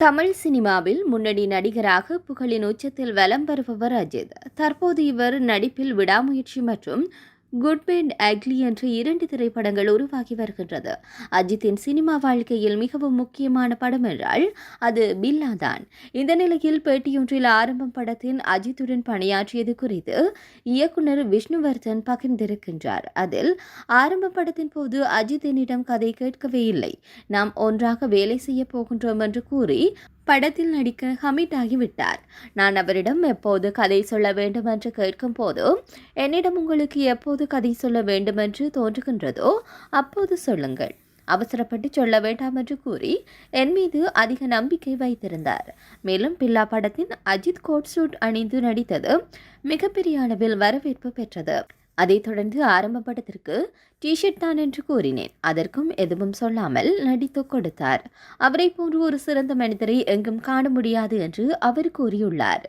தமிழ் சினிமாவில் முன்னணி நடிகராக புகழின் உச்சத்தில் வலம் வருபவர் அஜித். தற்போது இவர் நடிப்பில் விடாமுயற்சி மற்றும் குட் அக்லி என்ற இரண்டு திரைப்படங்கள் உருவாகி வருகின்றது. அஜித்தின் சினிமா வாழ்க்கையில் மிகவும் முக்கியமான படம் என்றால் அது பில்லா தான். இந்த நிலையில் பேட்டியொன்றில் ஆரம்பம் படத்தின் அஜித்துடன் பணியாற்றியது குறித்து இயக்குனர் விஷ்ணுவர்தன் பகிர்ந்திருக்கின்றார். அதில் ஆரம்ப படத்தின் போது அஜித் என்னிடம் கதை கேட்கவே இல்லை. நாம் ஒன்றாக வேலை செய்ய போகின்றோம் என்று கூறி படத்தில் நடிக்க கமிட் ஆகிவிட்டார். நான் அவரிடம் எப்போது கதை சொல்ல வேண்டும் என்று கேட்கும் போதோ என்னிடம் உங்களுக்கு எப்போது கதை சொல்ல வேண்டும் என்று தோன்றுகின்றதோ அப்போது சொல்லுங்கள். அவசரப்பட்டு சொல்ல வேண்டாம் என்று கூறி என் மீது அதிக நம்பிக்கை வைத்திருந்தார். மேலும் பில்லா படத்தின் அஜித் கோட் சூட் அணிந்து நடித்தது மிகப்பெரிய அளவில் வரவேற்பு பெற்றது. அதைத் தொடர்ந்து ஆரம்ப படத்திற்கு டிஷர்ட் தான் என்று கூறினேன். அதற்கும் எதுவும் சொல்லாமல் நடித்து கொடுத்தார். அவரை போன்று ஒரு சிறந்த மனிதரை எங்கும் காண முடியாது என்று அவர் கூறியுள்ளார்.